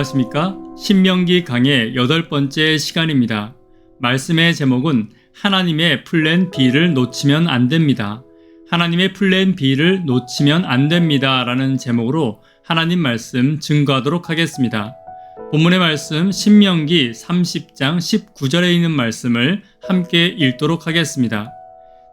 안녕하십니까? 신명기 강의 여덟 번째 시간입니다. 말씀의 제목은 하나님의 플랜 B를 놓치면 안 됩니다. 하나님의 플랜 B를 놓치면 안 됩니다. 라는 제목으로 하나님 말씀 증거하도록 하겠습니다. 본문의 말씀 신명기 30장 19절에 있는 말씀을 함께 읽도록 하겠습니다.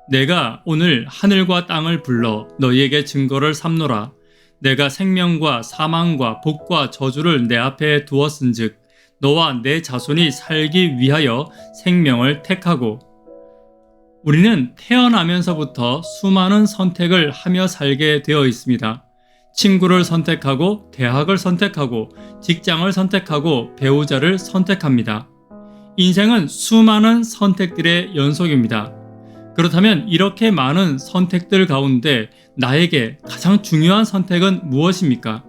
내가 오늘 하늘과 땅을 불러 너희에게 증거를 삼노라. 내가 생명과 사망과 복과 저주를 내 앞에 두었은즉 너와 내 자손이 살기 위하여 생명을 택하고 우리는 태어나면서부터 수많은 선택을 하며 살게 되어 있습니다. 친구를 선택하고 대학을 선택하고 직장을 선택하고 배우자를 선택합니다. 인생은 수많은 선택들의 연속입니다. 그렇다면 이렇게 많은 선택들 가운데 나에게 가장 중요한 선택은 무엇입니까?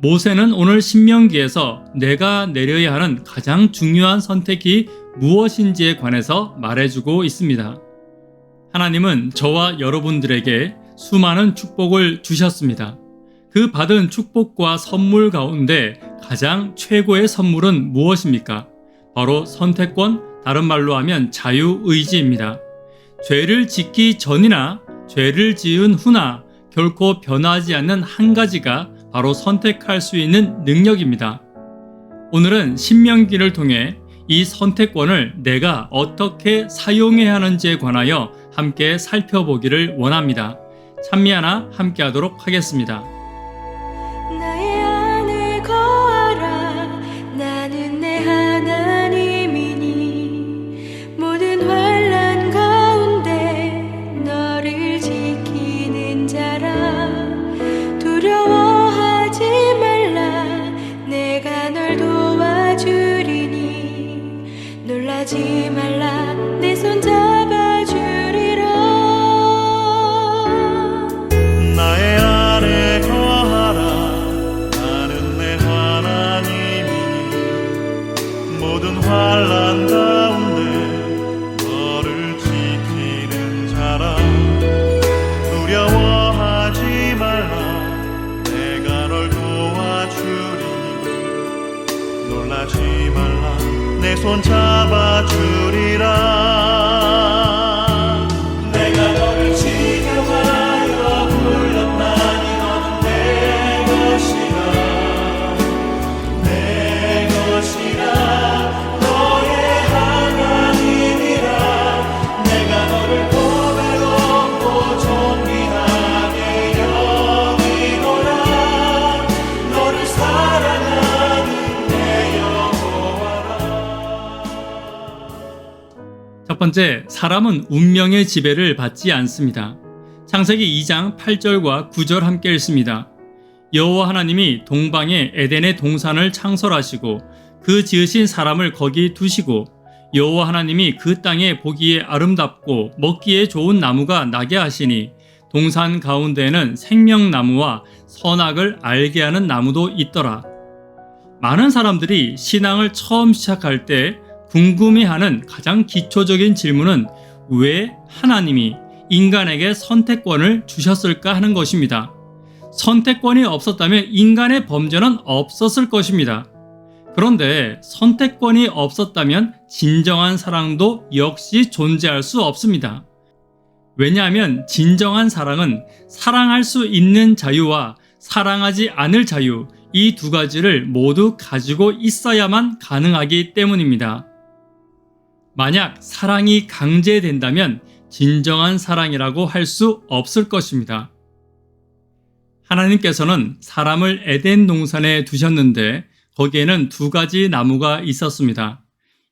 모세는 오늘 신명기에서 내가 내려야 하는 가장 중요한 선택이 무엇인지에 관해서 말해주고 있습니다. 하나님은 저와 여러분들에게 수많은 축복을 주셨습니다. 그 받은 축복과 선물 가운데 가장 최고의 선물은 무엇입니까? 바로 선택권, 다른 말로 하면 자유의지입니다. 죄를 짓기 전이나 죄를 지은 후나 결코 변하지 않는 한 가지가 바로 선택할 수 있는 능력입니다. 오늘은 신명기를 통해 이 선택권을 내가 어떻게 사용해야 하는지에 관하여 함께 살펴보기를 원합니다. 찬미하나 함께 하도록 하겠습니다. 도 손 잡아주 번째, 사람은 운명의 지배를 받지 않습니다. 창세기 2장 8절과 9절 함께 읽습니다. 여호와 하나님이 동방에 에덴의 동산을 창설하시고 그 지으신 사람을 거기 두시고 여호와 하나님이 그 땅에 보기에 아름답고 먹기에 좋은 나무가 나게 하시니 동산 가운데에는 생명나무와 선악을 알게 하는 나무도 있더라. 많은 사람들이 신앙을 처음 시작할 때 궁금해하는 가장 기초적인 질문은 왜 하나님이 인간에게 선택권을 주셨을까 하는 것입니다. 선택권이 없었다면 인간의 범죄는 없었을 것입니다. 그런데 선택권이 없었다면 진정한 사랑도 역시 존재할 수 없습니다. 왜냐하면 진정한 사랑은 사랑할 수 있는 자유와 사랑하지 않을 자유, 이 두 가지를 모두 가지고 있어야만 가능하기 때문입니다. 만약 사랑이 강제된다면 진정한 사랑이라고 할 수 없을 것입니다. 하나님께서는 사람을 에덴 동산에 두셨는데 거기에는 두 가지 나무가 있었습니다.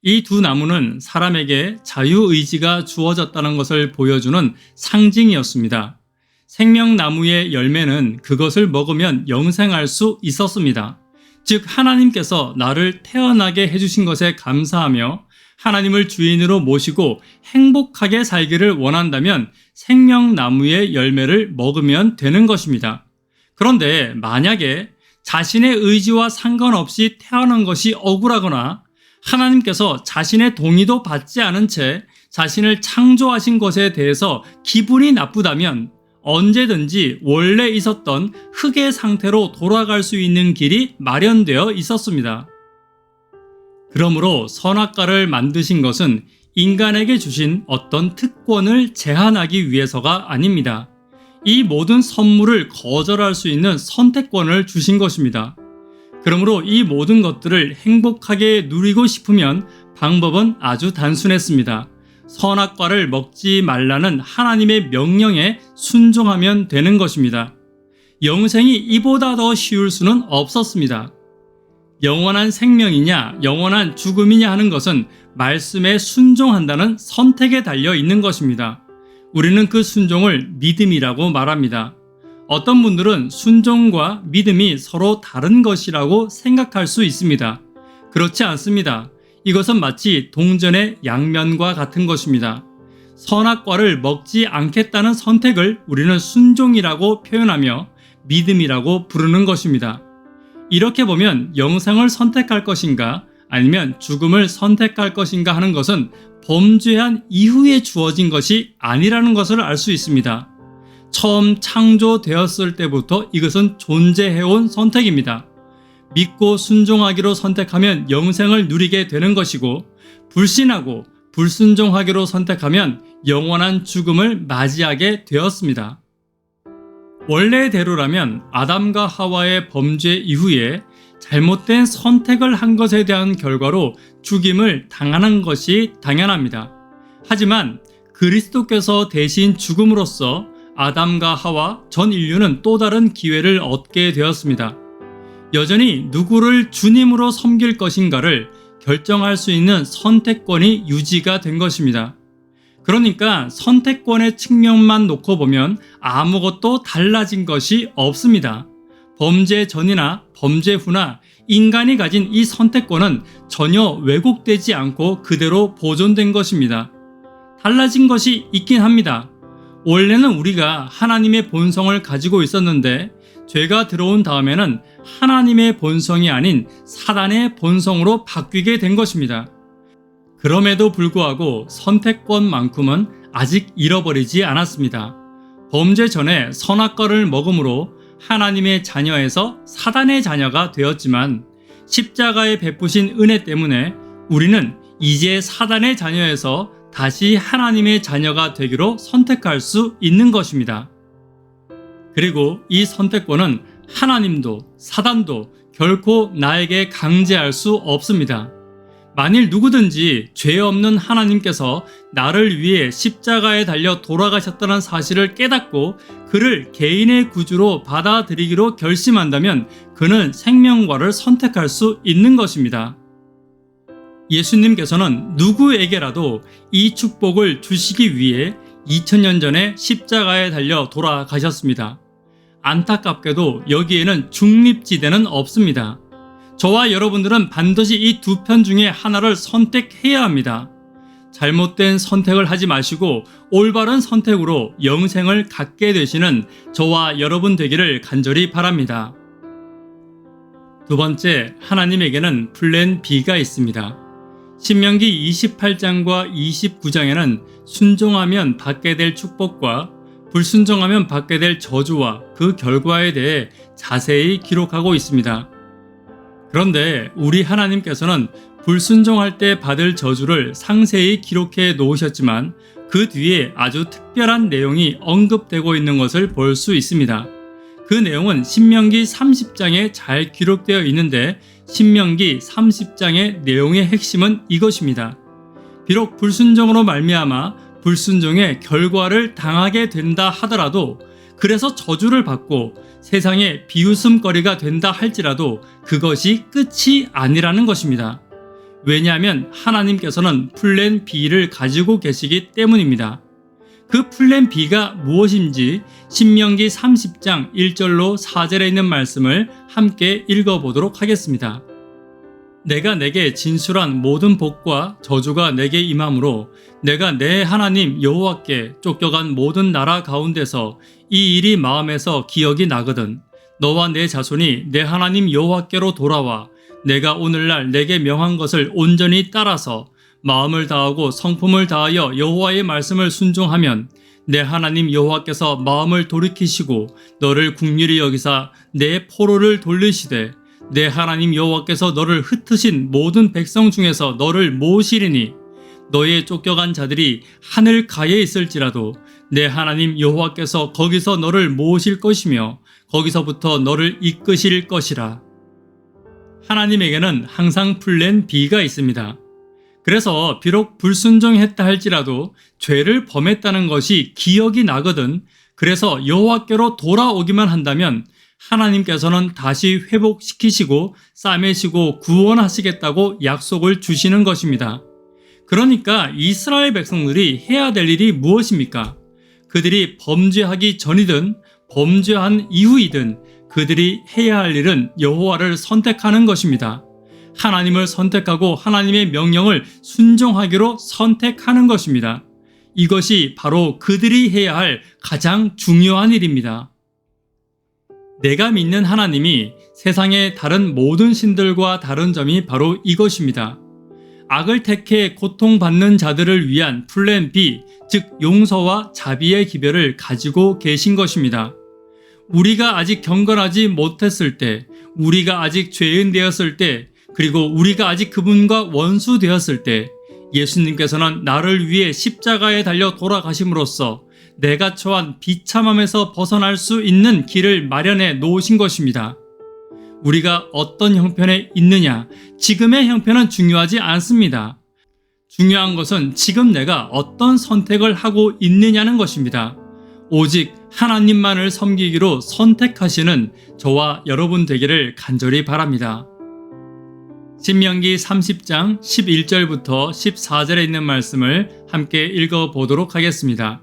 이 두 나무는 사람에게 자유의지가 주어졌다는 것을 보여주는 상징이었습니다. 생명나무의 열매는 그것을 먹으면 영생할 수 있었습니다. 즉, 하나님께서 나를 태어나게 해주신 것에 감사하며 하나님을 주인으로 모시고 행복하게 살기를 원한다면 생명나무의 열매를 먹으면 되는 것입니다. 그런데 만약에 자신의 의지와 상관없이 태어난 것이 억울하거나 하나님께서 자신의 동의도 받지 않은 채 자신을 창조하신 것에 대해서 기분이 나쁘다면 언제든지 원래 있었던 흙의 상태로 돌아갈 수 있는 길이 마련되어 있었습니다. 그러므로 선악과를 만드신 것은 인간에게 주신 어떤 특권을 제한하기 위해서가 아닙니다. 이 모든 선물을 거절할 수 있는 선택권을 주신 것입니다. 그러므로 이 모든 것들을 행복하게 누리고 싶으면 방법은 아주 단순했습니다. 선악과를 먹지 말라는 하나님의 명령에 순종하면 되는 것입니다. 영생이 이보다 더 쉬울 수는 없었습니다. 영원한 생명이냐, 영원한 죽음이냐 하는 것은 말씀에 순종한다는 선택에 달려 있는 것입니다. 우리는 그 순종을 믿음이라고 말합니다. 어떤 분들은 순종과 믿음이 서로 다른 것이라고 생각할 수 있습니다. 그렇지 않습니다. 이것은 마치 동전의 양면과 같은 것입니다. 선악과를 먹지 않겠다는 선택을 우리는 순종이라고 표현하며 믿음이라고 부르는 것입니다. 이렇게 보면 영생을 선택할 것인가 아니면 죽음을 선택할 것인가 하는 것은 범죄한 이후에 주어진 것이 아니라는 것을 알 수 있습니다. 처음 창조되었을 때부터 이것은 존재해온 선택입니다. 믿고 순종하기로 선택하면 영생을 누리게 되는 것이고, 불신하고 불순종하기로 선택하면 영원한 죽음을 맞이하게 되었습니다. 원래대로라면 아담과 하와의 범죄 이후에 잘못된 선택을 한 것에 대한 결과로 죽임을 당하는 것이 당연합니다. 하지만 그리스도께서 대신 죽음으로써 아담과 하와 전 인류는 또 다른 기회를 얻게 되었습니다. 여전히 누구를 주님으로 섬길 것인가를 결정할 수 있는 선택권이 유지가 된 것입니다. 그러니까 선택권의 측면만 놓고 보면 아무것도 달라진 것이 없습니다. 범죄 전이나 범죄 후나 인간이 가진 이 선택권은 전혀 왜곡되지 않고 그대로 보존된 것입니다. 달라진 것이 있긴 합니다. 원래는 우리가 하나님의 본성을 가지고 있었는데 죄가 들어온 다음에는 하나님의 본성이 아닌 사단의 본성으로 바뀌게 된 것입니다. 그럼에도 불구하고 선택권만큼은 아직 잃어버리지 않았습니다. 범죄 전에 선악과를 먹음으로 하나님의 자녀에서 사단의 자녀가 되었지만 십자가에 베푸신 은혜 때문에 우리는 이제 사단의 자녀에서 다시 하나님의 자녀가 되기로 선택할 수 있는 것입니다. 그리고 이 선택권은 하나님도 사단도 결코 나에게 강제할 수 없습니다. 만일 누구든지 죄 없는 하나님께서 나를 위해 십자가에 달려 돌아가셨다는 사실을 깨닫고 그를 개인의 구주로 받아들이기로 결심한다면 그는 생명과를 선택할 수 있는 것입니다. 예수님께서는 누구에게라도 이 축복을 주시기 위해 2000년 전에 십자가에 달려 돌아가셨습니다. 안타깝게도 여기에는 중립지대는 없습니다. 저와 여러분들은 반드시 이 두 편 중에 하나를 선택해야 합니다. 잘못된 선택을 하지 마시고 올바른 선택으로 영생을 갖게 되시는 저와 여러분 되기를 간절히 바랍니다. 두 번째, 하나님에게는 플랜 B가 있습니다. 신명기 28장과 29장에는 순종하면 받게 될 축복과 불순종하면 받게 될 저주와 그 결과에 대해 자세히 기록하고 있습니다. 그런데 우리 하나님께서는 불순종할 때 받을 저주를 상세히 기록해 놓으셨지만 그 뒤에 아주 특별한 내용이 언급되고 있는 것을 볼 수 있습니다. 그 내용은 신명기 30장에 잘 기록되어 있는데 신명기 30장의 내용의 핵심은 이것입니다. 비록 불순종으로 말미암아 불순종의 결과를 당하게 된다 하더라도 그래서 저주를 받고 세상의 비웃음거리가 된다 할지라도 그것이 끝이 아니라는 것입니다. 왜냐하면 하나님께서는 플랜 B를 가지고 계시기 때문입니다. 그 플랜 B가 무엇인지 신명기 30장 1절로 4절에 있는 말씀을 함께 읽어보도록 하겠습니다. 내가 내게 진술한 모든 복과 저주가 내게 임함으로 내가 내 하나님 여호와께 쫓겨간 모든 나라 가운데서 이 일이 마음에서 기억이 나거든. 너와 내 자손이 내 하나님 여호와께로 돌아와 내가 오늘날 내게 명한 것을 온전히 따라서 마음을 다하고 성품을 다하여 여호와의 말씀을 순종하면 내 하나님 여호와께서 마음을 돌이키시고 너를 국률이 여기사 내 포로를 돌리시되 내 하나님 여호와께서 너를 흩으신 모든 백성 중에서 너를 모으시리니 너의 쫓겨간 자들이 하늘 가에 있을지라도 내 하나님 여호와께서 거기서 너를 모으실 것이며 거기서부터 너를 이끄실 것이라. 하나님에게는 항상 플랜 B가 있습니다. 그래서 비록 불순종했다 할지라도 죄를 범했다는 것이 기억이 나거든 그래서 여호와께로 돌아오기만 한다면 하나님께서는 다시 회복시키시고 싸매시고 구원하시겠다고 약속을 주시는 것입니다. 그러니까 이스라엘 백성들이 해야 될 일이 무엇입니까? 그들이 범죄하기 전이든 범죄한 이후이든 그들이 해야 할 일은 여호와를 선택하는 것입니다. 하나님을 선택하고 하나님의 명령을 순종하기로 선택하는 것입니다. 이것이 바로 그들이 해야 할 가장 중요한 일입니다. 내가 믿는 하나님이 세상의 다른 모든 신들과 다른 점이 바로 이것입니다. 악을 택해 고통받는 자들을 위한 플랜 B, 즉 용서와 자비의 기별을 가지고 계신 것입니다. 우리가 아직 경건하지 못했을 때, 우리가 아직 죄인 되었을 때, 그리고 우리가 아직 그분과 원수 되었을 때, 예수님께서는 나를 위해 십자가에 달려 돌아가심으로써 내가 처한 비참함에서 벗어날 수 있는 길을 마련해 놓으신 것입니다. 우리가 어떤 형편에 있느냐, 지금의 형편은 중요하지 않습니다. 중요한 것은 지금 내가 어떤 선택을 하고 있느냐는 것입니다. 오직 하나님만을 섬기기로 선택하시는 저와 여러분 되기를 간절히 바랍니다. 신명기 30장 11절부터 14절에 있는 말씀을 함께 읽어 보도록 하겠습니다.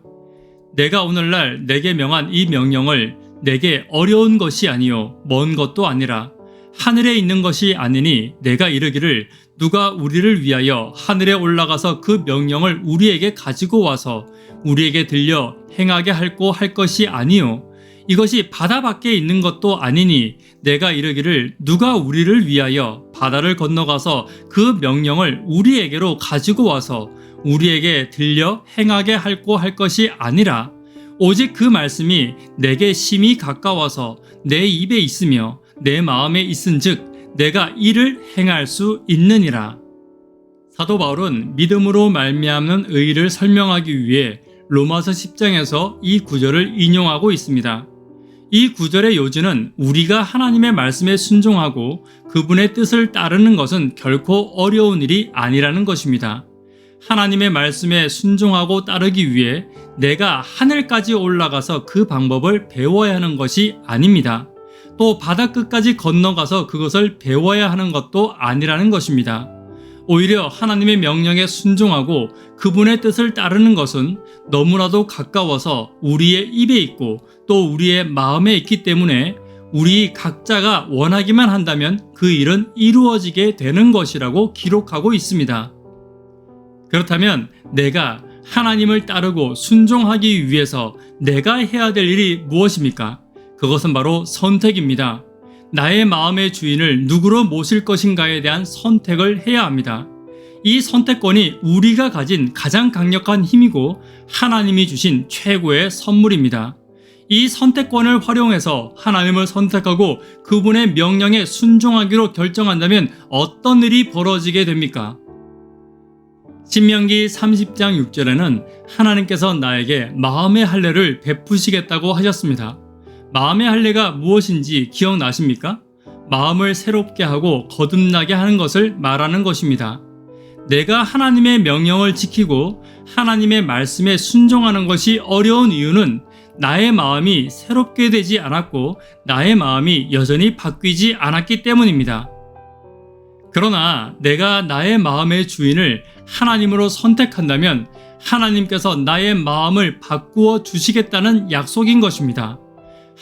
내가 오늘날 내게 명한 이 명령을 내게 어려운 것이 아니요 먼 것도 아니라 하늘에 있는 것이 아니니 내가 이르기를 누가 우리를 위하여 하늘에 올라가서 그 명령을 우리에게 가지고 와서 우리에게 들려 행하게 할고 할 것이 아니요 이것이 바다 밖에 있는 것도 아니니 내가 이르기를 누가 우리를 위하여 바다를 건너가서 그 명령을 우리에게로 가지고 와서 우리에게 들려 행하게 할고 할 것이 아니라 오직 그 말씀이 내게 심히 가까워서 내 입에 있으며 내 마음에 있은즉 내가 이를 행할 수 있느니라. 사도 바울은 믿음으로 말미암는 의를 설명하기 위해 로마서 10장에서 이 구절을 인용하고 있습니다. 이 구절의 요지는 우리가 하나님의 말씀에 순종하고 그분의 뜻을 따르는 것은 결코 어려운 일이 아니라는 것입니다. 하나님의 말씀에 순종하고 따르기 위해 내가 하늘까지 올라가서 그 방법을 배워야 하는 것이 아닙니다. 또 바다 끝까지 건너가서 그것을 배워야 하는 것도 아니라는 것입니다. 오히려 하나님의 명령에 순종하고 그분의 뜻을 따르는 것은 너무나도 가까워서 우리의 입에 있고 또 우리의 마음에 있기 때문에 우리 각자가 원하기만 한다면 그 일은 이루어지게 되는 것이라고 기록하고 있습니다. 그렇다면 내가 하나님을 따르고 순종하기 위해서 내가 해야 될 일이 무엇입니까? 그것은 바로 선택입니다. 나의 마음의 주인을 누구로 모실 것인가에 대한 선택을 해야 합니다. 이 선택권이 우리가 가진 가장 강력한 힘이고 하나님이 주신 최고의 선물입니다. 이 선택권을 활용해서 하나님을 선택하고 그분의 명령에 순종하기로 결정한다면 어떤 일이 벌어지게 됩니까? 신명기 30장 6절에는 하나님께서 나에게 마음의 할례를 베푸시겠다고 하셨습니다. 마음의 할례가 무엇인지 기억나십니까? 마음을 새롭게 하고 거듭나게 하는 것을 말하는 것입니다. 내가 하나님의 명령을 지키고 하나님의 말씀에 순종하는 것이 어려운 이유는 나의 마음이 새롭게 되지 않았고 나의 마음이 여전히 바뀌지 않았기 때문입니다. 그러나 내가 나의 마음의 주인을 하나님으로 선택한다면 하나님께서 나의 마음을 바꾸어 주시겠다는 약속인 것입니다.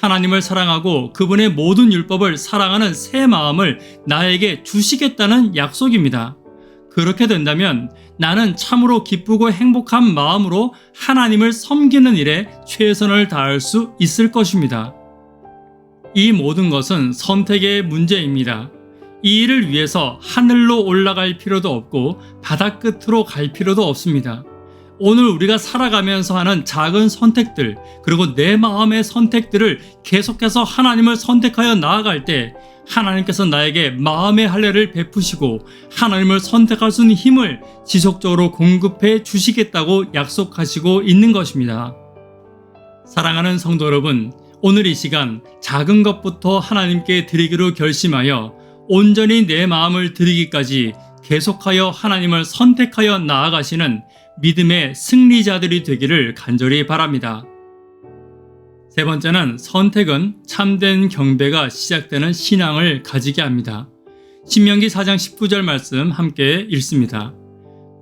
하나님을 사랑하고 그분의 모든 율법을 사랑하는 새 마음을 나에게 주시겠다는 약속입니다. 그렇게 된다면 나는 참으로 기쁘고 행복한 마음으로 하나님을 섬기는 일에 최선을 다할 수 있을 것입니다. 이 모든 것은 선택의 문제입니다. 이 일을 위해서 하늘로 올라갈 필요도 없고 바다 끝으로 갈 필요도 없습니다. 오늘 우리가 살아가면서 하는 작은 선택들, 그리고 내 마음의 선택들을 계속해서 하나님을 선택하여 나아갈 때 하나님께서 나에게 마음의 할례를 베푸시고 하나님을 선택할 수 있는 힘을 지속적으로 공급해 주시겠다고 약속하시고 있는 것입니다. 사랑하는 성도 여러분, 오늘 이 시간 작은 것부터 하나님께 드리기로 결심하여 온전히 내 마음을 드리기까지 계속하여 하나님을 선택하여 나아가시는 믿음의 승리자들이 되기를 간절히 바랍니다. 세 번째는 선택은 참된 경배가 시작되는 신앙을 가지게 합니다. 신명기 4장 19절 말씀 함께 읽습니다.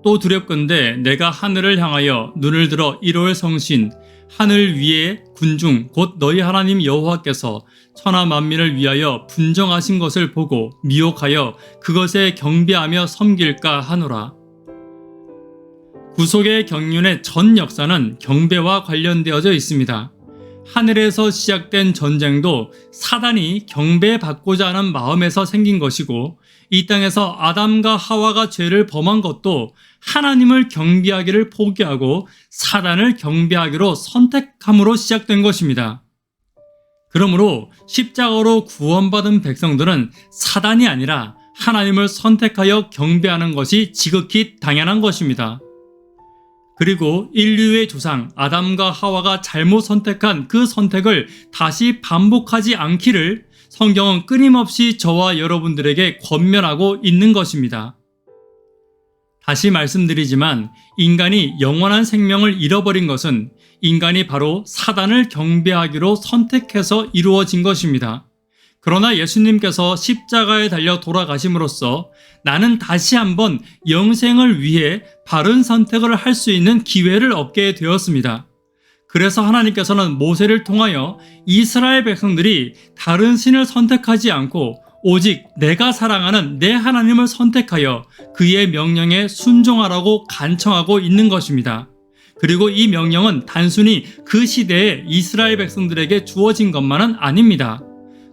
또 두렵건대 내가 하늘을 향하여 눈을 들어 1월 성신 하늘 위에 군중 곧 너희 하나님 여호와께서 천하 만민을 위하여 분정하신 것을 보고 미혹하여 그것에 경배하며 섬길까 하노라. 구속의 경륜의 전 역사는 경배와 관련되어져 있습니다. 하늘에서 시작된 전쟁도 사단이 경배받고자 하는 마음에서 생긴 것이고 이 땅에서 아담과 하와가 죄를 범한 것도 하나님을 경배하기를 포기하고 사단을 경배하기로 선택함으로 시작된 것입니다. 그러므로 십자가로 구원받은 백성들은 사단이 아니라 하나님을 선택하여 경배하는 것이 지극히 당연한 것입니다. 그리고 인류의 조상 아담과 하와가 잘못 선택한 그 선택을 다시 반복하지 않기를 성경은 끊임없이 저와 여러분들에게 권면하고 있는 것입니다. 다시 말씀드리지만 인간이 영원한 생명을 잃어버린 것은 인간이 바로 사단을 경배하기로 선택해서 이루어진 것입니다. 그러나 예수님께서 십자가에 달려 돌아가심으로써 나는 다시 한번 영생을 위해 바른 선택을 할 수 있는 기회를 얻게 되었습니다. 그래서 하나님께서는 모세를 통하여 이스라엘 백성들이 다른 신을 선택하지 않고 오직 내가 사랑하는 내 하나님을 선택하여 그의 명령에 순종하라고 간청하고 있는 것입니다. 그리고 이 명령은 단순히 그 시대에 이스라엘 백성들에게 주어진 것만은 아닙니다.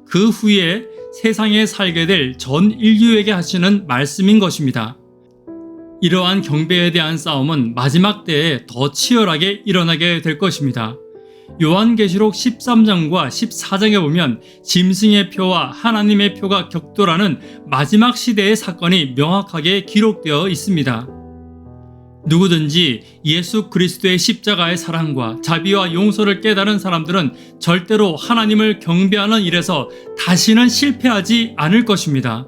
그 후에 세상에 살게 될 전 인류에게 하시는 말씀인 것입니다. 이러한 경배에 대한 싸움은 마지막 때에 더 치열하게 일어나게 될 것입니다. 요한계시록 13장과 14장에 보면 짐승의 표와 하나님의 표가 격돌하는 마지막 시대의 사건이 명확하게 기록되어 있습니다. 누구든지 예수 그리스도의 십자가의 사랑과 자비와 용서를 깨달은 사람들은 절대로 하나님을 경배하는 일에서 다시는 실패하지 않을 것입니다.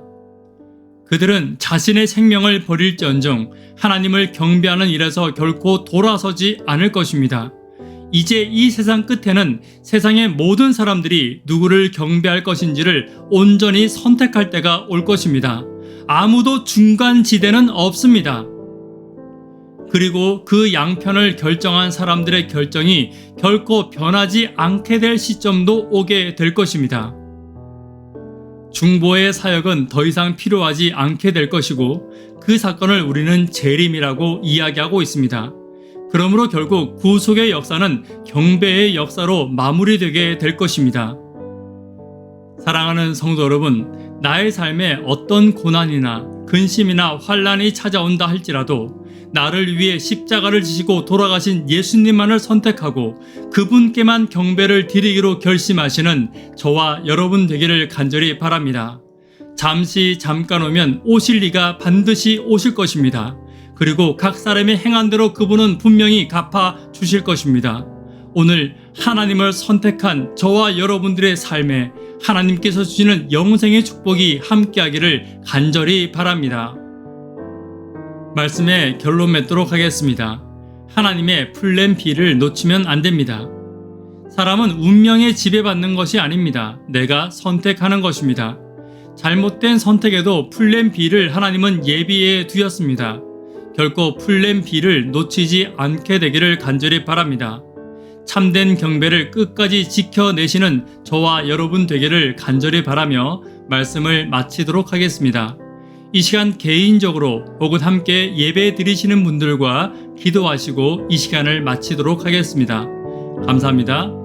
그들은 자신의 생명을 버릴지언정 하나님을 경배하는 일에서 결코 돌아서지 않을 것입니다. 이제 이 세상 끝에는 세상의 모든 사람들이 누구를 경배할 것인지를 온전히 선택할 때가 올 것입니다. 아무도 중간 지대는 없습니다. 그리고 그 양편을 결정한 사람들의 결정이 결코 변하지 않게 될 시점도 오게 될 것입니다. 중보의 사역은 더 이상 필요하지 않게 될 것이고 그 사건을 우리는 재림이라고 이야기하고 있습니다. 그러므로 결국 구속의 역사는 경배의 역사로 마무리되게 될 것입니다. 사랑하는 성도 여러분, 나의 삶에 어떤 고난이나 근심이나 환란이 찾아온다 할지라도 나를 위해 십자가를 지시고 돌아가신 예수님만을 선택하고 그분께만 경배를 드리기로 결심하시는 저와 여러분 되기를 간절히 바랍니다. 잠시 잠깐 오면 오실 리가 반드시 오실 것입니다. 그리고 각 사람의 행한 대로 그분은 분명히 갚아 주실 것입니다. 오늘 하나님을 선택한 저와 여러분들의 삶에 하나님께서 주시는 영생의 축복이 함께하기를 간절히 바랍니다. 말씀의 결론 맺도록 하겠습니다. 하나님의 플랜 B를 놓치면 안 됩니다. 사람은 운명에 지배받는 것이 아닙니다. 내가 선택하는 것입니다. 잘못된 선택에도 플랜 B를 하나님은 예비해 두었습니다. 결코 플랜 B를 놓치지 않게 되기를 간절히 바랍니다. 참된 경배를 끝까지 지켜내시는 저와 여러분 되기를 간절히 바라며 말씀을 마치도록 하겠습니다. 이 시간 개인적으로 혹은 함께 예배 드리시는 분들과 기도하시고 이 시간을 마치도록 하겠습니다. 감사합니다.